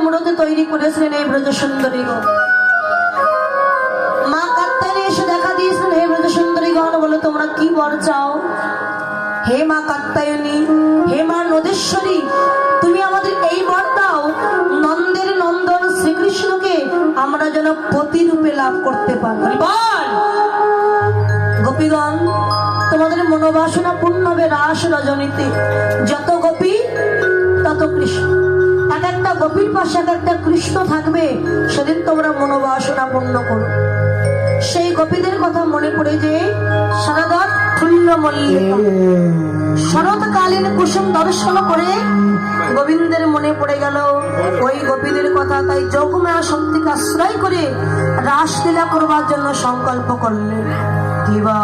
তৈরি করেছিলেন এই ব্রজ সুন্দরী মা কাত্তায়নী এসে দেখা দিয়েছিলেন হে ব্রজ সুন্দরী গণ বলে তোমরা কি বর চাও? হে মা কাত্তায়নী হে মা নদেশ্বরী তুমি আমাদের এই বর দাও। নন্দের নন্দন শ্রীকৃষ্ণকে আমরা যেন প্রতিরূপে লাভ করতে পারি। গোপীগণ তোমাদের মনোবাসনা পূর্ণ হবে রাস রজনীতে যত গোপী তত কৃষ্ণ। একটা গোপীর পাশে একটা কৃষ্ণ থাকবে, সেদিন তোমরা মনোবাসনা পূর্ণ করো। সেই গোপীদের কথা মনে পড়ে যে মল্লিকা। শরৎকালীন কুসুম দর্শন করে গোবিন্দের মনে পড়ে গেল, ওই গোপীদের কথা তাই যোগমায়া শক্তিকে আশ্রয় করে রাসলীলা করবার জন্য সংকল্প করলেন। দিবা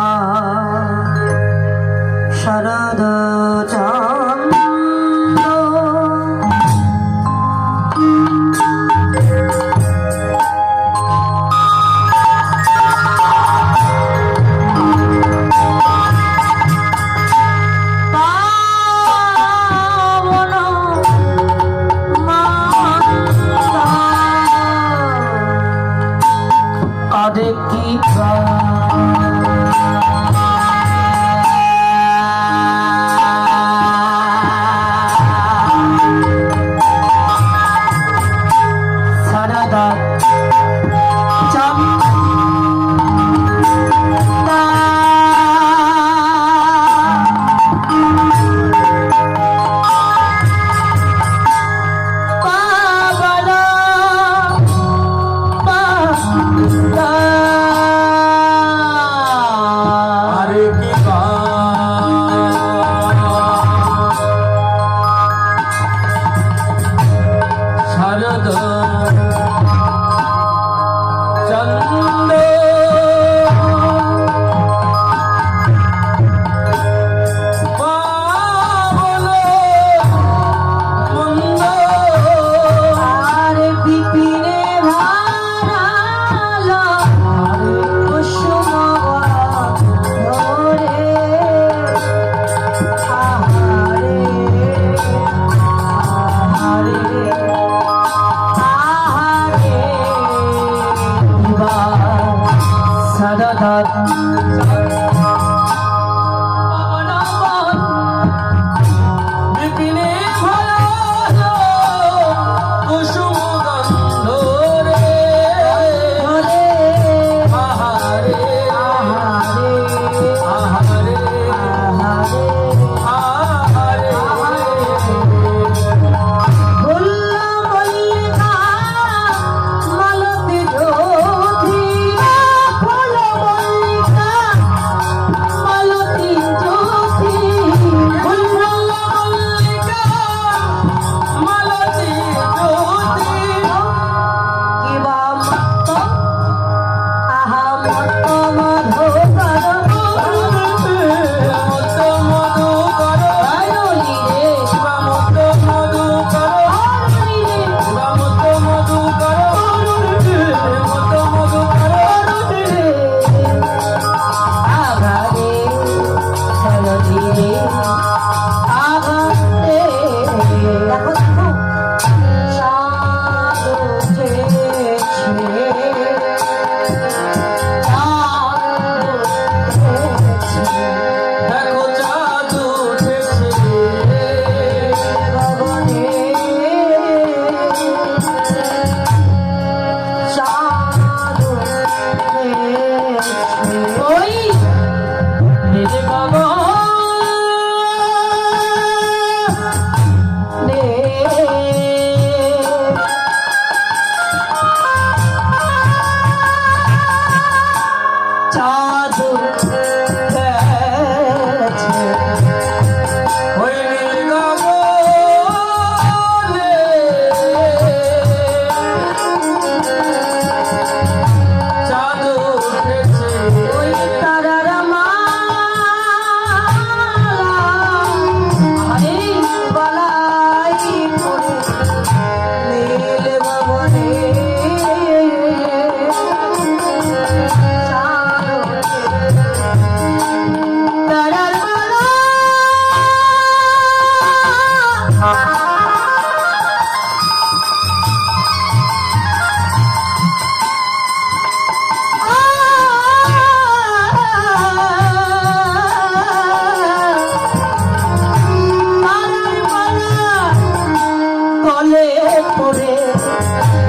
Radha. রে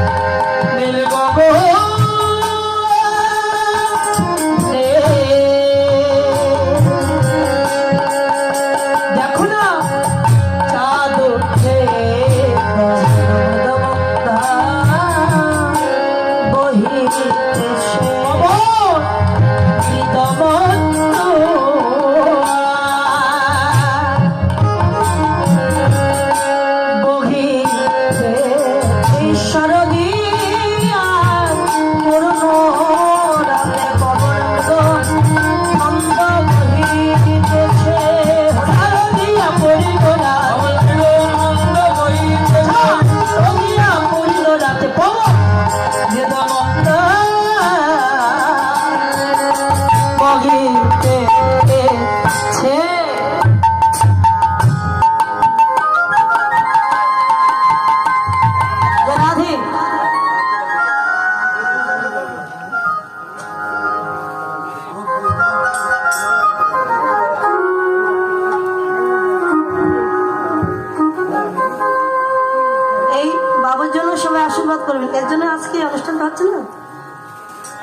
করবেন এর জন্য আজকে অনুষ্ঠান হচ্ছে না?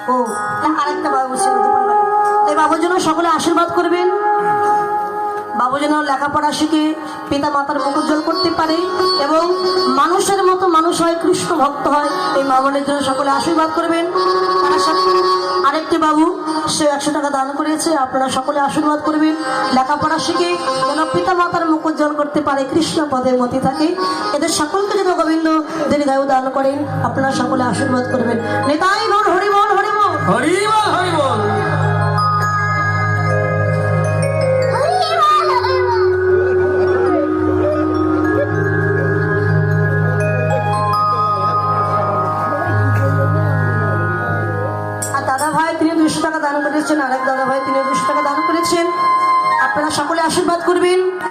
ও, আরেকটা বাবু ছিল বাবুর জন্য সকলে আশীর্বাদ করবেন। বাবু যেন লেখাপড়া শিখে পিতা মাতার মুখ উজ্জ্বল করতে পারে এবং মানুষের মতো মানুষ হয়, কৃষ্ণ ভক্ত হয়, এই মামনের জন্য সকলে আশীর্বাদ করবেন। আরেকটি বাবু, সে একশো টাকা দান করেছে, আপনারা সকলে আশীর্বাদ করবেন। লেখাপড়া শিখে যেন পিতা মাতার মুখ উজ্জ্বল করতে পারে, কৃষ্ণ পদের মতি থাকে। এদের সকলকে যেন গোবিন্দ দীর্ঘায়ু দান করেন, আপনারা সকলে আশীর্বাদ করবেন। নেতাই বল। হরি বল হরি বল।